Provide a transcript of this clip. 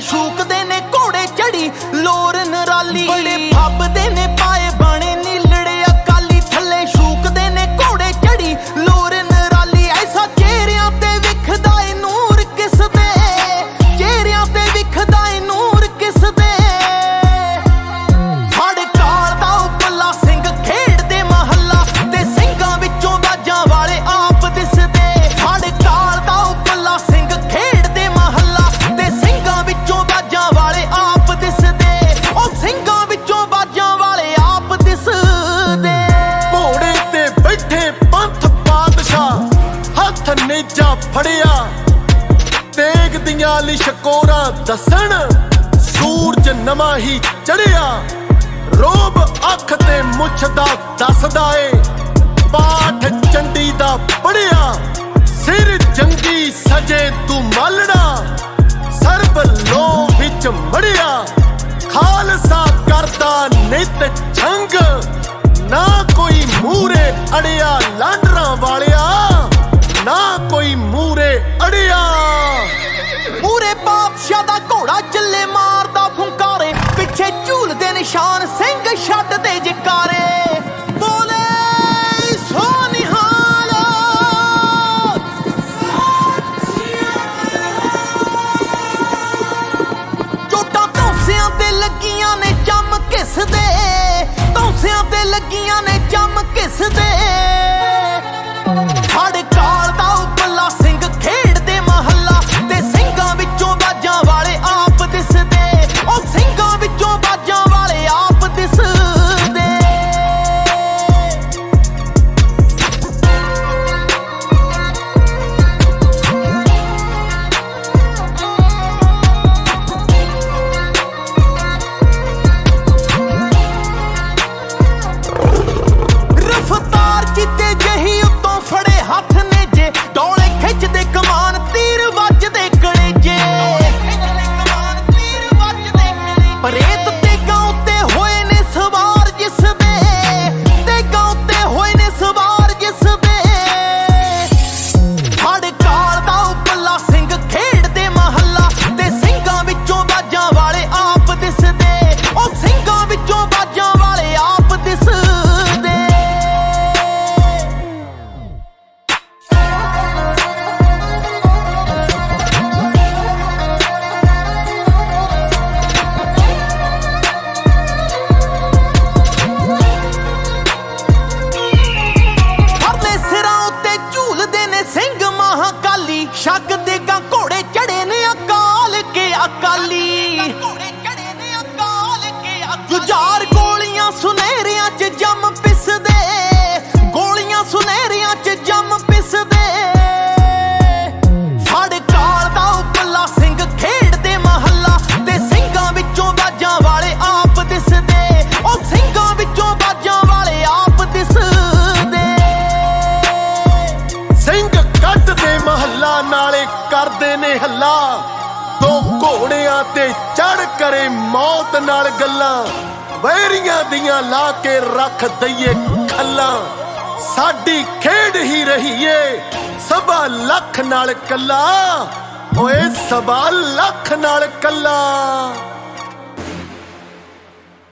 ਸ਼ੂਕਦੇ ਨੇ ਘੋੜੇ ਚੜੀ ਲੋਰ ਨਰਾਲੀ। ਬੜੇ ਫੱਬਦੇ ਨੇ ਚੀਜ਼ਾਂ ਫੜਿਆ। ਤੇਗ ਦੀਆਂ ਲਈ ਸ਼ਕੋਰਾ ਦੱਸਣ। ਸੂਰਜ ਨਵਾਂ ਹੀ ਚੜਿਆ। ਰੋਬ ਅੱਖ ਤੇ ਮੁੱਛ ਦਾ ਦੱਸਦਾ ਏ। ਪਾਠ ਚੰਡੀ ਦਾ ਪੜਿਆ। ਸਿਰ ਜੰਗੀ ਸਜੇ ਤੂੰ ਮਾਲੜਾ ਸਰਬ ਲੋ ਵਿੱਚ ਮੜਿਆ। ਖਾਲਸਾ ਕਰਦਾ ਨਿਤ ਛੰਗ। ਨਾ ਕੋਈ ਮੂਰੇ ਅੜਿਆ ਲਾਂਡਰਾ ਲੱਗੀਆਂ ਨੇ ਜੰਮ ਕਿਸ ਦੇ? ਕਰਦੇ ਨੇ ਹੱਲਾ। ਦੋ ਘੋੜਿਆਂ ਤੇ ਚੜ ਕਰੇ ਮੌਤ ਨਾਲ ਗੱਲਾਂ। ਵੈਰੀਆਂ ਦੀਆਂ ਲਾ ਕੇ ਰੱਖ ਦਈਏ ਖੱਲਾਂ। ਸਾਡੀ ਖੇਡ ਹੀ ਰਹੀਏ ਸਭਾ ਲੱਖ ਨਾਲ ਕੱਲਾ। ਓਏ ਸਭਾ ਲੱਖ ਨਾਲ ਕੱਲਾ।